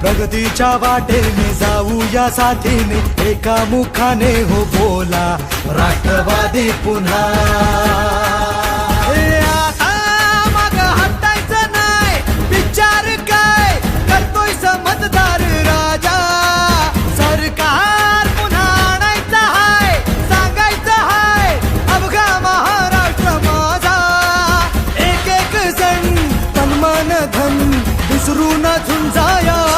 प्रगतीच्या वाटेने जाऊ या साथीने एका मुखाने हो बोला राष्ट्रवादी पुन्हा. मग आता हटायचं नाही विचार काय? करतोय समजदार राजा. सरकार पुन्हा आणायचं हाय सांगायचं हाय अवघा महाराष्ट्र माझा. एक एक जण तन्मन धन विसरू न झुंजायाला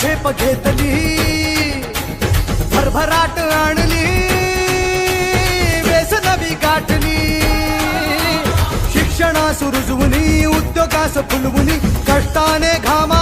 झेप घेतली भरभराट आणली व्यसनवी गाठली. शिक्षणास रुजवुनी उद्योगास फुलवुनी कष्टाने घामा